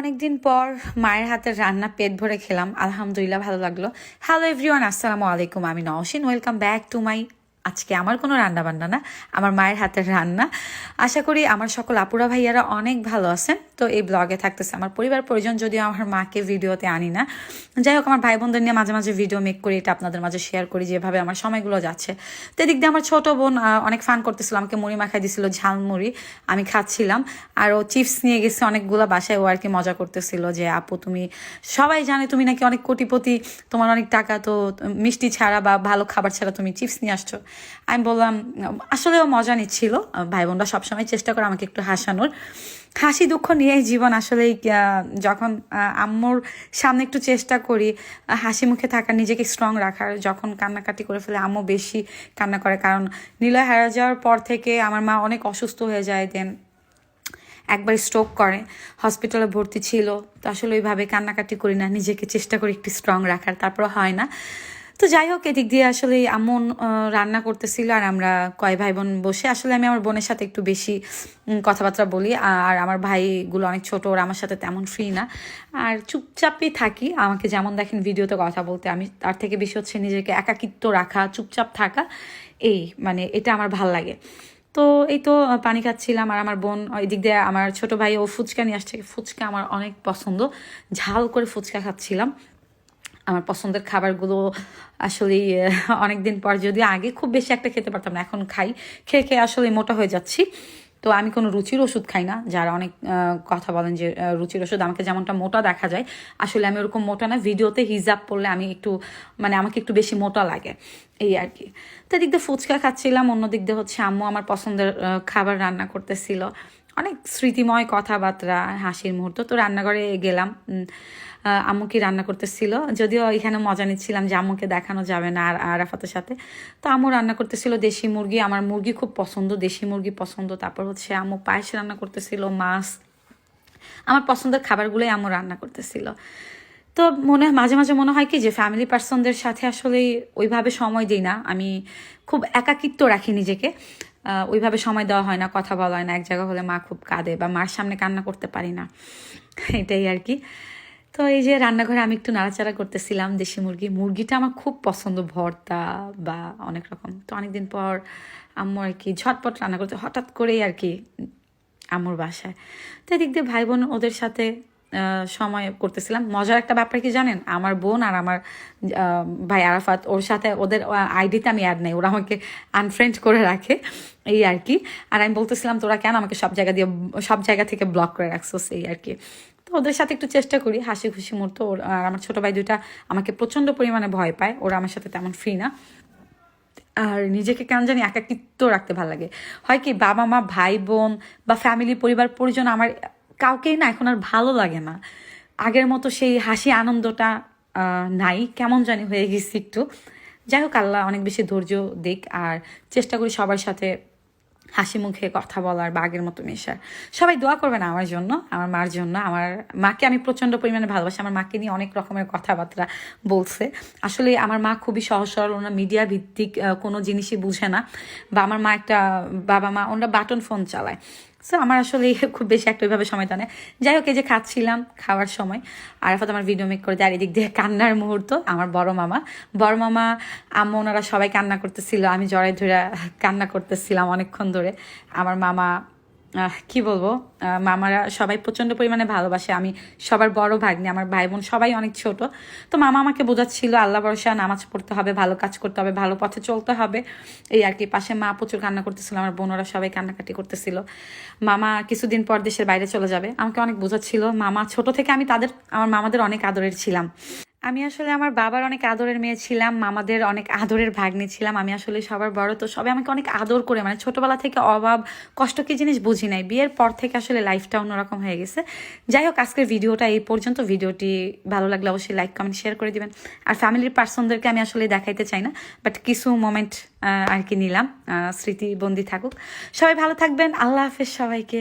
অনেকদিন পর মায়ের হাতের রান্না পেট ভরে খেলাম। আলহামদুলিল্লাহ ভালো লাগল। হ্যালো এভরিওয়ান আসসালামু আলাইকুম। আমি Nowshin. Welcome back to my আজকে আমার কোনো রান্না বান্না না, আমার মায়ের হাতের রান্না। আশা করি আমার সকল আপুরা ভাইয়ারা অনেক ভালো আছেন। তো এই ব্লগে থাকতেছে। আমার পরিবার পরিজন যদিও আমার মাকে ভিডিওতে আনি না। যাই হোক, আমার ভাই বোনদের নিয়ে মাঝে মাঝে ভিডিও মেক করি, এটা আপনাদের মাঝে শেয়ার করি, যেভাবে আমার সময়গুলো যাচ্ছে। তো এদিক দিয়ে আমার ছোট বোন অনেক ফান করতেছিল, আমাকে মুড়ি মাখাই দিছিল ঝালমুড়ি আমি খাচ্ছিলাম। আর ও চিপস নিয়ে গেছে, অনেকগুলো বাসায় ও আর কি মজা করতেছিল যে, আপু, তুমি সবাই জানে তুমি নাকি অনেক কোটিপতি, তোমার অনেক টাকা, তো মিষ্টি ছাড়া বা ভালো খাবার ছাড়া তুমি চিপস নিয়ে আসছো? আমি বললাম আসলে ও মজা নিচ্ছিল। ভাই বোনরা সবসময় চেষ্টা করে আমাকে একটু হাসানোর। হাসি দুঃখ নিয়েই জীবন আসলেই আহ, যখন আম্মুর সামনে একটু চেষ্টা করি হাসি মুখে থাকার নিজেকে স্ট্রং রাখার যখন কান্নাকাটি করে ফেলে আম্মু বেশি কান্না করে। কারণ নীলয় হারা যাওয়ার পর থেকে আমার মা অনেক অসুস্থ হয়ে যায় দেন একবার স্ট্রোক করে। হসপিটালে ভর্তি ছিল তো আসলে ওইভাবে কান্নাকাটি করি না নিজেকে চেষ্টা করি একটু স্ট্রং রাখার তারপর হয় না। তো যাই হোক, এদিক দিয়ে আসলে আমন রান্না করতেছিল আর আমরা কয় ভাই বোন বসে। আসলে আমি আমার বোনের সাথে একটু বেশি কথাবার্তা বলি। আর আমার ভাইগুলো অনেক ছোট, ওরা আমার সাথে তেমন ফ্রি না। আর চুপচাপই থাকি। আমাকে যেমন দেখেন ভিডিওতে কথা বলতে, আমি তার থেকে বেশি হচ্ছে নিজেকে একাকিত্ব রাখা, চুপচাপ থাকা, এই মানে এটা আমার ভালো লাগে। তো এই তো পানি খাচ্ছিলাম আর আমার বোন ওই দিক দিয়ে আমার ছোট ভাই, ও ফুচকা নিয়ে আসছে। ফুচকা আমার অনেক পছন্দ। ঝাল করে ফুচকা খাচ্ছিলাম। আমার পছন্দের খাবারগুলো আসলে অনেক দিন পর যদিও আগে খুব বেশি একটা খেতে পারতাম না, এখন খাই। খেয়ে খেয়ে আসলে মোটা হয়ে যাচ্ছি। তো আমি কোনো রুচির ওষুধ খাই না। যারা অনেক কথা বলেন যে রুচির ওষুধ, আমাকে যেমনটা মোটা দেখা যায়, আসলে আমি ওরকম মোটা না। ভিডিওতে হিজাব পড়লে আমি একটু মানে আমাকে একটু বেশি মোটা লাগে। এই আর কি। তো এদিক দিয়ে ফুচকা খাচ্ছিলাম, অন্য দিক দিয়ে হচ্ছে আম্মু আমার পছন্দের খাবার রান্না করতেছিল। অনেক স্মৃতিময় কথাবার্তা, হাসির মুহূর্ত। তো রান্নাঘরে গেলাম। উম, আহ, আম্মু কি রান্না করতেছিল। যদিও এখানে মজা নিচ্ছিলাম যে আম্মুকে দেখানো যাবে না আর আরাফাতের সাথে। তো আম্মু রান্না করতেছিল দেশি মুরগি। আমার মুরগি খুব পছন্দ দেশি মুরগি পছন্দ। তারপর হচ্ছে আম্মু পায়েস রান্না করতেছিল মাছ। আমার পছন্দের খাবারগুলোই আম্মু রান্না করতেছিল। তো মনে মাঝে মাঝে মনে হয় কি যে ফ্যামিলি পার্সনদের সাথে আসলে ওইভাবে সময় দিই না। আমি খুব একাকিত্ব রাখি নিজেকে। ওইভাবে সময় দেওয়া হয় না কথা বলা হয় না। এক জায়গা হলে মা খুব কাঁদে বা মার সামনে কান্না করতে পারি না। এটাই আর কি। তো এই যে রান্নাঘরে আমি একটু নাড়াচাড়া করতেছিলাম দেশি মুরগি। মুরগিটা আমার খুব পছন্দ, ভর্তা বা অনেক রকম। তো অনেকদিন পর আম্মু আর কি ঝটপট রান্না করতে হঠাৎ করেই আর কি আম্মুর বাসায়। তো এদিক দিয়ে ভাই বোন ওদের সাথে সময় করতেছিলাম। মজার একটা ব্যাপার কি জানেন? আমার বোন আর আমার ভাই আরাফাত, ওর সাথে ওদের আইডিতে আমি অ্যাড নেই। ওরা আমাকে আনফ্রেন্ড করে রাখে, এই আর কি। আর আমি বলতেছিলাম, তোরা কেন আমাকে সব জায়গা দিয়ে, সব জায়গা থেকে ব্লক করে রাখছো এই আর কি। ওদের সাথে একটু চেষ্টা করি, হাসি খুশি মুহূর্ত। ওর আর আমার ছোট ভাই দুইটা আমাকে প্রচণ্ড পরিমাণে ভয় পায়, ওরা আমার সাথে তেমন ফ্রি না। আর নিজেকে কেন জানি একাকিত্ব রাখতে ভালো লাগে। হয় কি, বাবা মা, ভাই বোন বা ফ্যামিলি পরিবার, পরিজন আমার কাউকেই না এখন আর ভালো লাগে না। আগের মতো সেই হাসি, আনন্দটা নাই, কেমন জানি হয়ে গেছি একটু। যাই হোক, আল্লাহ অনেক বেশি ধৈর্য দিক আর চেষ্টা করি সবার সাথে হাসি মুখে কথা বলার, বাঘের মতো মেশার সবাই দোয়া করবে না আমার জন্য, আমার মার জন্য। আমার মাকে আমি প্রচণ্ড পরিমাণে ভালোবাসি। আমার মাকে নিয়ে অনেক রকমের কথাবার্তা বলছে। আসলে আমার মা খুবই সহজ, সরল। ওনার মিডিয়া ভিত্তিক কোনো জিনিসই বুঝে না। বা আমার মা একটা, বাবা মা, ওনারা বাটন ফোন চালায়। সো আমার আসলে খুব বেশি একটা ওইভাবে সময় তো নেয় যাই হোক, এই যে খাচ্ছিলাম খাওয়ার সময় আরাফাত আমার ভিডিও মেক করে দেয় এদিক দিয়ে কান্নার মুহূর্ত, আমার বড় মামা। বড় মামা, আম্মু, ওনারা সবাই কান্না করতেছিল, আমি জড়াই ধরে কান্না করতেছিলাম অনেকক্ষণ ধরে। আমার মামা কি বলব? মামারা সবাই প্রচণ্ড পরিমাণে ভালোবাসে। আমি সবার বড় ভাগ্নি, আমার ভাই বোন সবাই অনেক ছোট। তো মামা আমাকে বোঝাচ্ছিল, আল্লাহ ভরসা, নামাজ পড়তে হবে, ভালো কাজ করতে হবে, ভালো পথে চলতে হবে। এই আর কি, পাশে মা প্রচুর কান্না করতেছিল, আমার বোনরা সবাই কান্নাকাটি করতেছিল। মামা কিছুদিন পর দেশের বাইরে চলে যাবে। আমাকে অনেক বোঝাচ্ছিল, মামা, ছোট থেকে আমি তাদের, আমার মামাদের অনেক আদরের ছিলাম। আমি আসলে আমার বাবার অনেক আদরের মেয়ে ছিলাম, মামাদের অনেক আদরের ভাগ্নি ছিলাম, আমি আসলে সবার বড়, তো সবাই আমাকে অনেক আদর করে মানে ছোটবেলা থেকে অভাব, কষ্ট কি জিনিস বুঝি নাই। বিয়ের পর থেকে আসলে লাইফটা অন্যরকম হয়ে গেছে। যাই হোক, আজকের ভিডিওটা এই পর্যন্ত। ভিডিওটি ভালো লাগলে অবশ্যই লাইক কমেন্ট শেয়ার করে দিবেন। আর ফ্যামিলির পার্সনদেরকে আমি আসলে দেখাইতে চাই না বাট কিছু মোমেন্ট আর কি নিলাম স্মৃতিবন্দি থাকুক। সবাই ভালো থাকবেন। আল্লাহ হাফেজ সবাইকে।